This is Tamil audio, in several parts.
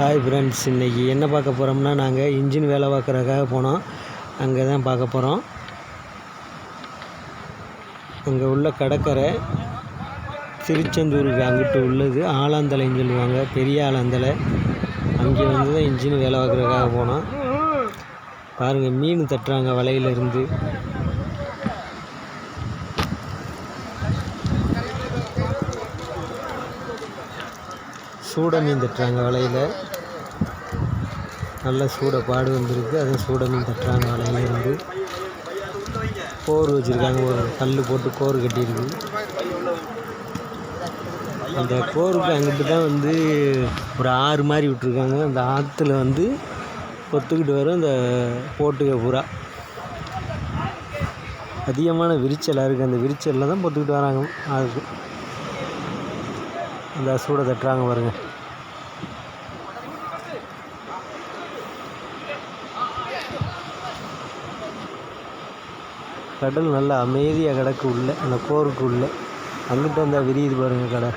ஹாய் ஃப்ரெண்ட்ஸ் இன்றைக்கி என்ன பார்க்க போகிறோம்னா நாங்கள் இன்ஜின் வேலை பார்க்குறதுக்காக போனோம். அங்கே தான் பார்க்க போகிறோம் அங்கே உள்ள கடற்கரை திருச்செந்தூருக்கு அங்கிட்டு உள்ளது. ஆலாந்தலைன்னு சொல்லுவாங்க. பெரிய ஆலாந்தலை. அங்கே வந்து தான் இன்ஜின் வேலை பார்க்குறதுக்காக போனோம். பாருங்கள் மீன் தட்டுறாங்க வலையிலேருந்து. சூட மீன் தட்டுறாங்க வலையில் நல்ல சூட பாடு வந்திருக்கு. அதுவும் சூட மீன் தட்டுறாங்க வலையிலேருந்து கோர் வச்சுருக்காங்க. ஒரு கல் போட்டு கோர் கட்டியிருக்கு. அந்த கோருக்கு அங்கிட்டு தான் வந்து ஒரு ஆறு மாதிரி விட்டுருக்காங்க. அந்த ஆற்றுல வந்து கொத்துக்கிட்டு வரும். இந்த போட்டுக பூரா. அதிகமான விரிச்சலாக இருக்குது அந்த விரிச்சலில் தான் பொத்துக்கிட்டு வராங்க. ஆறுக்கு இந்த சூட தட்டுறாங்க பாருங்க. கடல் நல்லா அமைதியாக கிடக்கு உள்ள அந்த கோருக்கு உள்ள. அங்கிட்டு வந்தால் விரியுது பாருங்க கடை.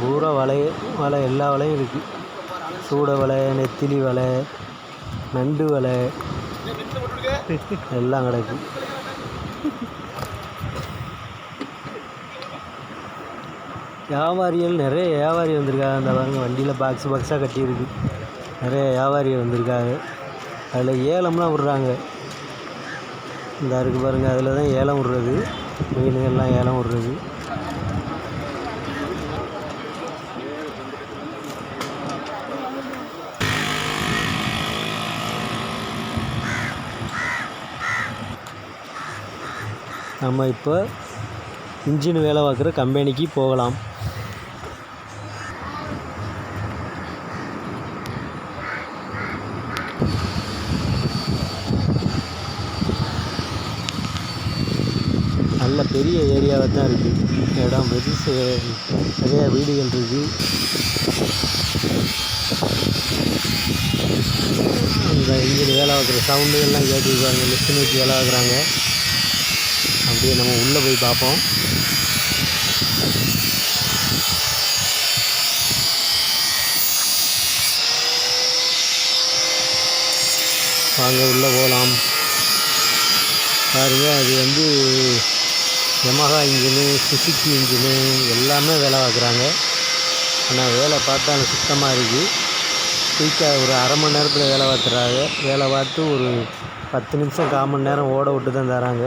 பூரா வலை வலை எல்லா வலையும் இருக்குது சூட வலை நெத்திலி வலை நண்டு வலை. எல்லாம் கிடைக்கும். வியாபாரிகள் நிறைய வியாபாரி வந்திருக்காங்க. அந்த பாருங்க வண்டியில் பாக்ஸ் பாக்ஸாக கட்டியிருக்கு. நிறைய வியாபாரி வந்திருக்காங்க. அதில் ஏலம்லாம் விட்றாங்க. இந்த இருக்குது பாருங்கள் அதில் தான் ஏலம் விட்றது. மீனுங்கள்லாம் ஏலம் விட்றது. நம்ம இப்போ இன்ஜின் வேலை பார்க்குற கம்பெனிக்கு போகலாம். நல்ல பெரிய ஏரியாவில் தான் இருக்குது இடம் பெருசு நிறையா வீடுகள் இருக்குது இந்த இன்ஜின் வேலை பார்க்குற சவுண்டுகள்லாம் எல்லாம் பாருங்க மிஷின் வச்சு வேலை பார்க்குறாங்க. அப்படியே நம்ம உள்ளே போய் பார்ப்போம். வாங்க உள்ளே போகலாம். பாருங்க அது வந்து யமஹா இன்ஜினு சுசுக்கி இன்ஜினு எல்லாமே வேலை பார்க்குறாங்க. ஆனால் வேலை பார்த்தா சுத்தமாக இருக்குது குயிக்காக ஒரு அரை மணி நேரத்தில் வேலை பார்த்துறாங்க. வேலை பார்த்து ஒரு பத்து நிமிஷம் கால் மணி நேரம் ஓட விட்டு தான் தராங்க.